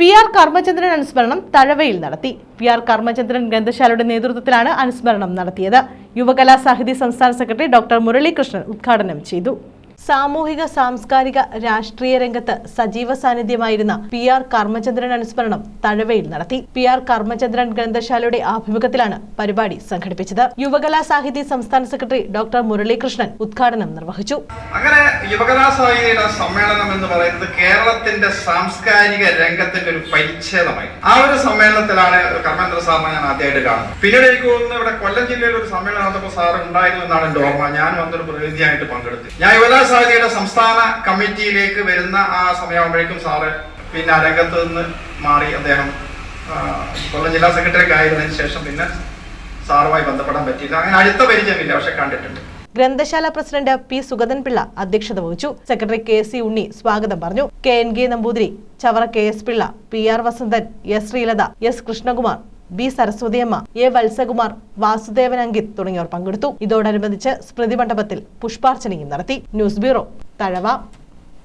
P R Karmachandran അനുസ്മരണം തഴവയിൽ നടത്തി. P R Karmachandran ഗ്രന്ഥശാലയുടെ നേതൃത്വത്തിലാണ് അനുസ്മരണം നടത്തിയത്. യുവകലാ സാഹിത്യ സംസ്ഥാന സെക്രട്ടറി ഡോക്ടർ മുരളീകൃഷ്ണൻ ഉദ്ഘാടനം ചെയ്തു. സാമൂഹിക സാംസ്കാരിക രാഷ്ട്രീയ രംഗത്ത് സജീവ സാന്നിധ്യമായിരുന്ന പി ആർ കർമ്മചന്ദ്രൻ അനുസ്മരണം തഴവയിൽ നടത്തി. പി ആർ കർമ്മചന്ദ്രൻ ഗ്രന്ഥശാലയുടെ ആഭിമുഖ്യത്തിലാണ് പരിപാടി സംഘടിപ്പിച്ചത്. യുവകലാ സാഹിത്യ സംസ്ഥാന സെക്രട്ടറി ഡോക്ടർ മുരളീകൃഷ്ണൻ ഉദ്ഘാടനം നിർവഹിച്ചു. അങ്ങനെ യുവകലാ സാഹിത്യയുടെ സമ്മേളനം എന്ന് പറയുന്നത് കേരളത്തിന്റെ സാംസ്കാരിക രംഗത്തിന്റെ ഒരു പരിച്ഛേദമായി. ആ ഒരു സമ്മേളനത്തിലാണ് കർമ്മേന്ദ്ര സാറിനെ ഞാൻ ആദ്യമായിട്ട് കാണുന്നത്. പിന്നീട് എനിക്ക് തോന്നുന്നു ഇവിടെ കൊല്ലം ജില്ലയിൽ ഒരു സമ്മേളനം നടന്നപ്പോൾ സാർ ഉണ്ടായിരുന്നു എന്നാണ് എന്റെ ഓർമ്മ. ഞാൻ വന്നൊരു പ്രതിനിധിയായിട്ട് പങ്കെടുത്തു. ഞാൻ യുവകലാസാഹിതിയുടെ സംസ്ഥാന കമ്മിറ്റിയിലേക്ക് വരുന്ന ആ സമയമാകുമ്പോഴേക്കും സാറ് പിന്നെ അരംഗത്ത് നിന്ന് മാറി അദ്ദേഹം കൊല്ലം ജില്ലാ സെക്രട്ടറി ആയിരുന്നതിന് ശേഷം പിന്നെ സാറുമായി ബന്ധപ്പെടാൻ പറ്റിയില്ല. അങ്ങനെ അടുത്ത പരിചയമില്ല പക്ഷെ കണ്ടിട്ടുണ്ട്. ഗ്രന്ഥശാല പ്രസിഡന്റ് പി സുഗതൻ പിള്ള അധ്യക്ഷത വഹിച്ചു. സെക്രട്ടറി കെ സി ഉണ്ണി സ്വാഗതം പറഞ്ഞു. K N K Namboothiri Chavara K S Pillai P R Vasanthan S Sreelatha S Krishnakumar B Saraswathiyamma A Valsakumar Vasudevan Ankit തുടങ്ങിയവർ പങ്കെടുത്തു. ഇതോടനുബന്ധിച്ച് സ്മൃതി മണ്ഡപത്തിൽ പുഷ്പാർച്ചനയും നടത്തി. News bureau Thazhava.